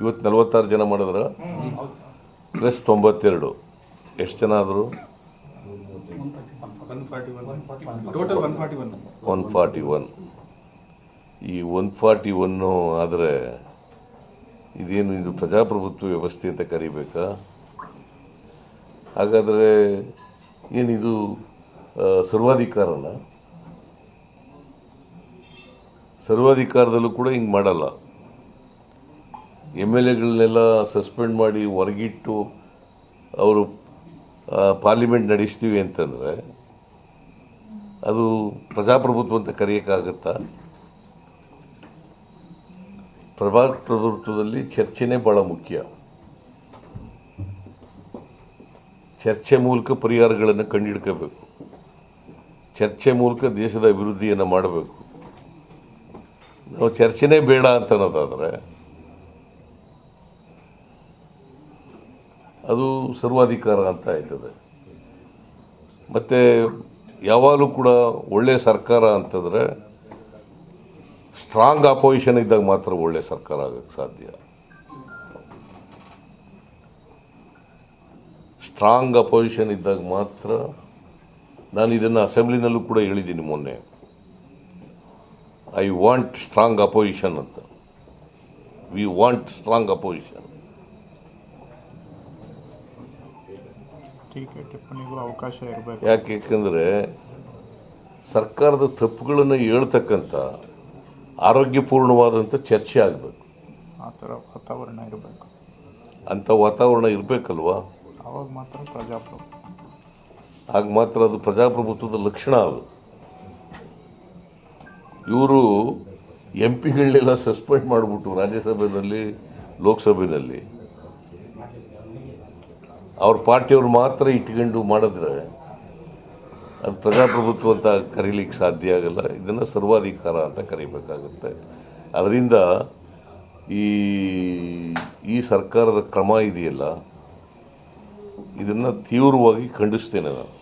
ಇವತ್ತು ನಲವತ್ತಾರು ಜನ ಮಾಡಿದ್ರೆ ಪ್ಲಸ್ ತೊಂಬತ್ತೆರಡು. ಎಷ್ಟು ಜನ ಆದರು? ಒನ್ ಫಾರ್ಟಿ ಒನ್ ಈ ಒನ್ ಫಾರ್ಟಿ ಒನ್ನು ಆದರೆ ಇದೇನು ಇದು ಪ್ರಜಾಪ್ರಭುತ್ವ ವ್ಯವಸ್ಥೆ ಅಂತ ಕರಿಬೇಕಾ? ಹಾಗಾದರೆ ಏನಿದು ಸರ್ವಾಧಿಕಾರನ? ಸರ್ವಾಧಿಕಾರದಲ್ಲೂ ಕೂಡ ಹಿಂಗೆ ಮಾಡಲ್ಲ. ಎಂ ಎಲ್ ಎಗಳನ್ನೆಲ್ಲ ಸಸ್ಪೆಂಡ್ ಮಾಡಿ ಹೊರಗಿಟ್ಟು ಅವರು ಪಾರ್ಲಿಮೆಂಟ್ ನಡೆಸ್ತೀವಿ ಅಂತಂದರೆ ಅದು ಪ್ರಜಾಪ್ರಭುತ್ವ ಅಂತ ಕರೆಯೋಕ್ಕಾಗತ್ತಾ? ಪ್ರಜಾಪ್ರಭುತ್ವದಲ್ಲಿ ಚರ್ಚೆನೇ ಭಾಳ ಮುಖ್ಯ. ಚರ್ಚೆ ಮೂಲಕ ಪರಿಹಾರಗಳನ್ನು ಕಂಡುಹಿಡ್ಕೋಬೇಕು ಚರ್ಚೆ ಮೂಲಕ ದೇಶದ ಅಭಿವೃದ್ಧಿಯನ್ನು ಮಾಡಬೇಕು. ನಾವು ಚರ್ಚೆನೇ ಬೇಡ ಅಂತ ಅನ್ನೋದಾದರೆ ಅದು ಸರ್ವಾಧಿಕಾರ ಅಂತ ಆಯ್ತದೆ. ಮತ್ತು ಯಾವಾಗಲೂ ಕೂಡ ಒಳ್ಳೆ ಸರ್ಕಾರ ಅಂತಂದರೆ ಸ್ಟ್ರಾಂಗ್ ಅಪೋಸಿಷನ್ ಇದ್ದಾಗ ಮಾತ್ರ ಒಳ್ಳೆ ಸರ್ಕಾರ ಆಗಕ್ಕೆ ಸಾಧ್ಯ. ಸ್ಟ್ರಾಂಗ್ ಅಪೋಸಿಷನ್ ಇದ್ದಾಗ ಮಾತ್ರ ನಾನು ಇದನ್ನು ಅಸೆಂಬ್ಲಿನಲ್ಲೂ ಕೂಡ ಹೇಳಿದ್ದೀನಿ ಮೊನ್ನೆ. ಐ ವಾಂಟ್ ಸ್ಟ್ರಾಂಗ್ ಅಪೋಸಿಷನ್ ಅಂತ. ವಿ ವಾಂಟ್ ಸ್ಟ್ರಾಂಗ್ ಅಪೋಸಿಷನ್ ಟೀಕೆ ಟಿಪ್ಪಣಿಗೂ ಅವಕಾಶ ಇರಬೇಕು. ಯಾಕೆ ಯಾಕೆಂದರೆ ಸರ್ಕಾರದ ತಪ್ಪುಗಳನ್ನು ಹೇಳ್ತಕ್ಕಂಥ ಆರೋಗ್ಯಪೂರ್ಣವಾದಂಥ ಚರ್ಚೆ ಆಗಬೇಕು. ಆ ಥರ ವಾತಾವರಣ ಇರಬೇಕು. ಅಂಥ ವಾತಾವರಣ ಇರಬೇಕಲ್ವಾ? ಆವಾಗ ಮಾತ್ರ ಪ್ರಜಾಪ್ರಭುತ್ವ ಆಗ ಮಾತ್ರ ಅದು ಪ್ರಜಾಪ್ರಭುತ್ವದ ಲಕ್ಷಣ ಅದು. ಇವರು ಎಂ ಪಿಗಳನ್ನೆಲ್ಲ ಸಸ್ಪೆಂಡ್ ಮಾಡಿಬಿಟ್ಟು ರಾಜ್ಯಸಭೆಯಲ್ಲಿ ಲೋಕಸಭೆಯಲ್ಲಿ. ಅವ್ರ ಪಾರ್ಟಿಯವ್ರು ಮಾತ್ರ ಇಟ್ಕೊಂಡು ಮಾಡಿದ್ರೆ ಅದು ಪ್ರಜಾಪ್ರಭುತ್ವ ಅಂತ ಕರೀಲಿಕ್ಕೆ ಸಾಧ್ಯ ಆಗಲ್ಲ. ಇದನ್ನು ಸರ್ವಾಧಿಕಾರ ಅಂತ ಕರಿಬೇಕಾಗುತ್ತೆ. ಅದರಿಂದ ಈ ಈ ಸರ್ಕಾರದ ಕ್ರಮ ಇದೆಯಲ್ಲ, ಇದನ್ನು ತೀವ್ರವಾಗಿ ಖಂಡಿಸ್ತೇನೆ ನಾನು.